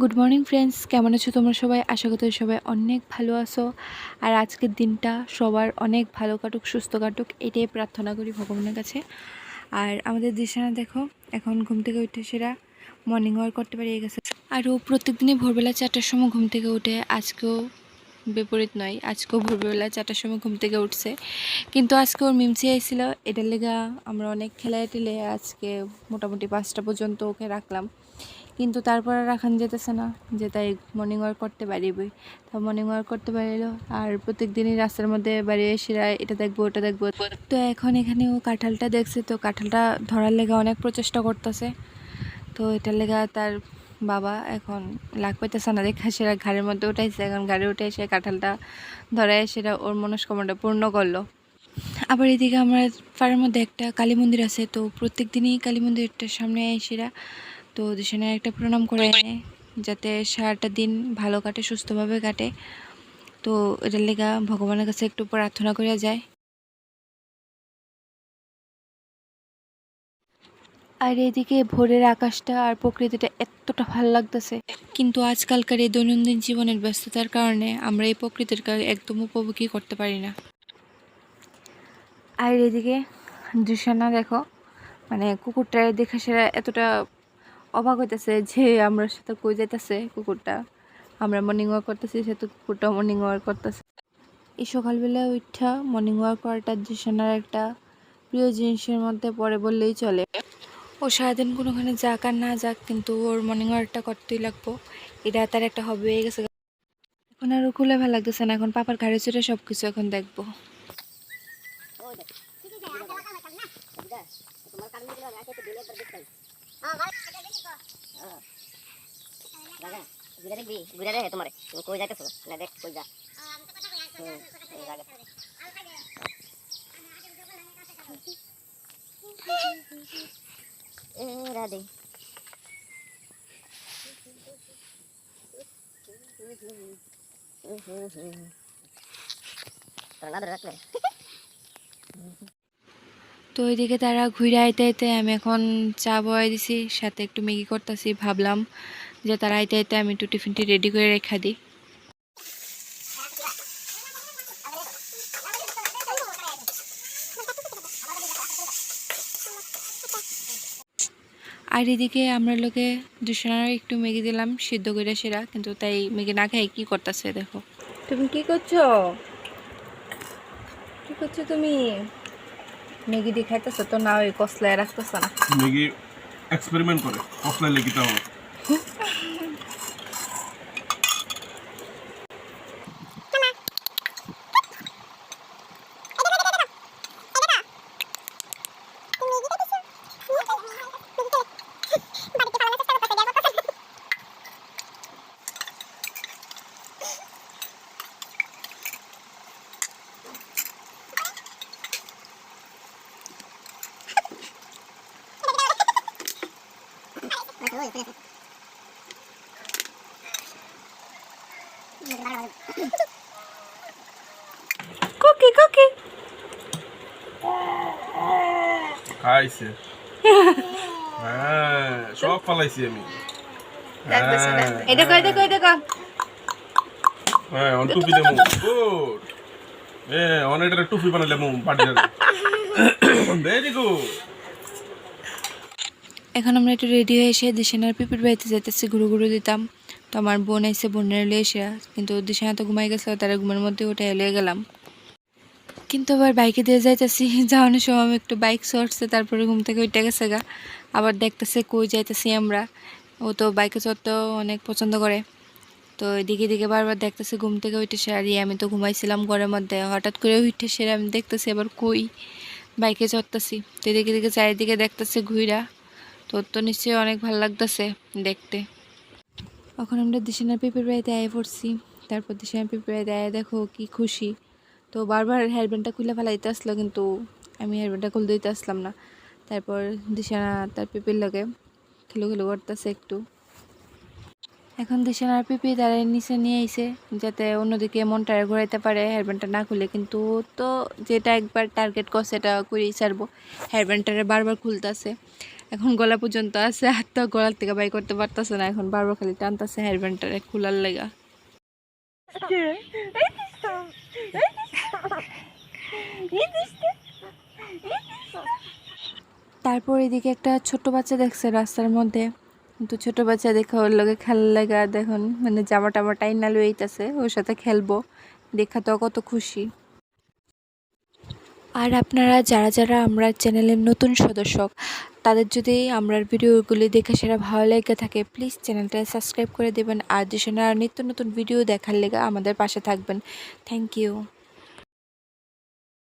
Good morning friends কেমন আছো তোমরা সবাই? আশা করি সবাই অনেক ভালো আছো। আর আজকের দিনটা সবার অনেক ভালো কাটুক, সুস্থ কাটুক, এটাই প্রার্থনা করি ভগবানের কাছে। আর আমাদের দিশানা দেখো, এখন ঘুম থেকে উঠে সেরা মর্নিং ওয়াক করতে পারিয়ে গেছে। আর ও প্রত্যেক দিনই ভোরবেলা চারটার সময় ঘুম থেকে উঠে, আজকেও বিপরীত নয়, আজকেও ভোরবেলা চারটার সময় ঘুম থেকে উঠছে। কিন্তু আজকে ওর মিমসি আইছিল এটার লেগা আমরা অনেক খেলায় টেলে আজকে মোটামুটি পাঁচটা পর্যন্ত ওকে রাখলাম। কিন্তু তারপর আর রাখান যেতেছে না, যে তাই মর্নিং ওয়াক করতে পারিবই তো মর্নিং ওয়াক করতে পারিল আর প্রত্যেক দিনই রাস্তার মধ্যে বাড়ি এসে এটা দেখব, ওটা দেখব। তো এখন এখানে ও কাঁঠালটা দেখছে, তো কাঁঠালটা ধরার লেগে অনেক প্রচেষ্টা করতেছে। তো এটার লেগা তার বাবা এখন লাগ পাইতেছে না, দেখা সেটা ঘাড়ের মধ্যে উঠাইছে। এখন গাড়ি উঠে এসে কাঁঠালটা ধরায় সেটা ওর মনস্কামনাটা পূর্ণ করল। আবার এদিকে আমার পাড়ার মধ্যে একটা কালী মন্দির আছে, তো প্রত্যেক দিনই কালী মন্দিরটার সামনে এসেরা তো সেখানে একটা প্রণাম করে এনে যাতে সারাটা দিন ভালো কাটে সুস্থভাবে কাটে। তো এটার লেগা ভগবানের কাছে একটু প্রার্থনা করিয়া যায়। আর এদিকে ভোরের আকাশটা আর প্রকৃতিটা এতটা ভালো লাগতেছে। কিন্তু আজকালকার এই দৈনন্দিন জীবনের ব্যস্ততার কারণে আমরা এই প্রকৃতির একদম উপভোগই করতে পারি না। আর এদিকে দৃশ্যনা দেখো মানে কুকুরটা দেখে সেরা এতটা অবাক হইতেছে যে আমরা সাথে কই যাইতেছে কুকুরটা। আমরা মর্নিং ওয়াক করতেছি সে তো কুকুরটা মর্নিং ওয়াক করতেছে। এই সকালবেলা উঠা মর্নিং ওয়াক করাটা দৃশ্যনার একটা প্রিয় জিনিসের মধ্যে পড়ে বললেই চলে। ও সারাদিন কোনোখানে যাক আর না যাক কিন্তু ওর মর্নিং ওয়াকটা করতেই লাগবো। এটা তার একটা হবি হয়ে গেছে। এখন আর খুলে ভালো লাগতেছে না এখন পাপার ঘাড়ে চড়ে সব কিছু এখন দেখব। ঘুরে দেখবি? ঘুরে দেখে তোমারে। তুমি কই যাইতেছো? না দেখ কই যা। এ, রাধে। না ধরে রাখলে? তো ওইদিকে তারা ঘুরে আইতে আইতে আমি এখন চা বয়াই দিছি, সাথে একটু ম্যাগি করতেছি, ভাবলাম যে তারা আইতে আইতে আমি একটু টিফিনটি রেডি করে রেখা দিই। আর এদিকে আমরা লোকে দুশনার একটু ম্যাগি দিলাম, সিদ্ধ করে সেরা, কিন্তু তাই ম্যাগি না খাই কি করতেছে দেখো। তুমি কি করছ? কি করছ তুমি? ম্যাগি দিয়ে খাইতেছো তো না ওই কসলায় রাখতেছ না। মেগি এক্সপেরিমেন্ট করে কসলায় লেগিতে হবে কুকি কুকি খাইছে। হ্যাঁ সব ফালাইছি আমি। হ্যাঁ, এটা কই দেখো এটা কই হ্যাঁ অন টুপি দেবো। গুড এ অন এটা টুপি বানালে মু পাটির ভেরি গুড এখন আমরা একটু রেডি হয়ে এসে দিশানার পিপির বাড়িতে যাইতেছি, ঘুরু ঘুরু দিতাম। তো আমার বোন এসে বোনের এলে এসে, কিন্তু দিশানা তো ঘুমাই গেছে তারা ঘুমের মধ্যে উঠে এলে গেলাম। কিন্তু আবার বাইকে দিয়ে যাইতেছি, যাওয়ানোর সময় আমি একটু বাইক চড়ছে, তারপরে ঘুম থেকে উঠে গেছে গা। আবার দেখতেছে কই যাইতেছি আমরা। ও তো বাইকে চড়তেও অনেক পছন্দ করে। তো এদিকে দিকে বারবার দেখতেছে ঘুম থেকে উঠে সে আর আমি তো ঘুমাইছিলাম ঘরের মধ্যে। হঠাৎ করে উঠে সেরে আমি দেখতেছি আবার কই বাইকে চড়তেছি। তো এদিকে দিকে চারিদিকে দেখতেছে ঘুইরা। তো তো নিশ্চয়ই অনেক ভালো লাগতেছে দেখতে। এখন আমরা দিশানার পেঁপের বাড়িতে আয় পড়ছি। তারপর দিশানার পেঁপের বাড়িতে আয় দেখো কি খুশি। তো বারবার হেয়ারব্যান্ডটা খুলে ফেলা দিতে আসলো কিন্তু আমি হেয়ারব্যান্ডটা খুলে দিতে আসলাম না। তারপর দিশানা তার পেঁপের লগে খেলো খেলো করতেছে একটু। এখন দিশানার পিপি তারা নিচে নিয়ে আইছে, যাতে অন্যদিকে মনটা ঘোরাইতে পারে হেয়ারব্যান্ডটা না খুলে। কিন্তু তো যেটা একবার টার্গেট করছে সেটা করেই ছাড়বো। হেয়ারব্যান্ডটা বারবার খুলতেছে। এখন গলা পর্যন্ত আছে, আর তো গলার থেকে বাই করতে পারতেছে না, এখন বারবার খালি টানতেছে হেয়ার ব্যান্ডটারে খোলার লেগা। তারপর এদিকে একটা ছোট্ট বাচ্চা দেখছে রাস্তার মধ্যে। কিন্তু ছোট বাচ্চা দেখা ওর লগে খেলার লাগা দেখুন মানে জামা টামা টাইনা লইতেছে ওর সাথে খেলব, দেখা তো কত খুশি। আর আপনারা যারা যারা আমরা চ্যানেলের নতুন সদস্য, তাদের যদি আমরার ভিডিওগুলি দেখে সেটা ভালো লেগে থাকে প্লিজ চ্যানেলটা সাবস্ক্রাইব করে দেবেন, আর দেশের নিত্য নতুন ভিডিও দেখার লেগে আমাদের পাশে থাকবেন। Thank you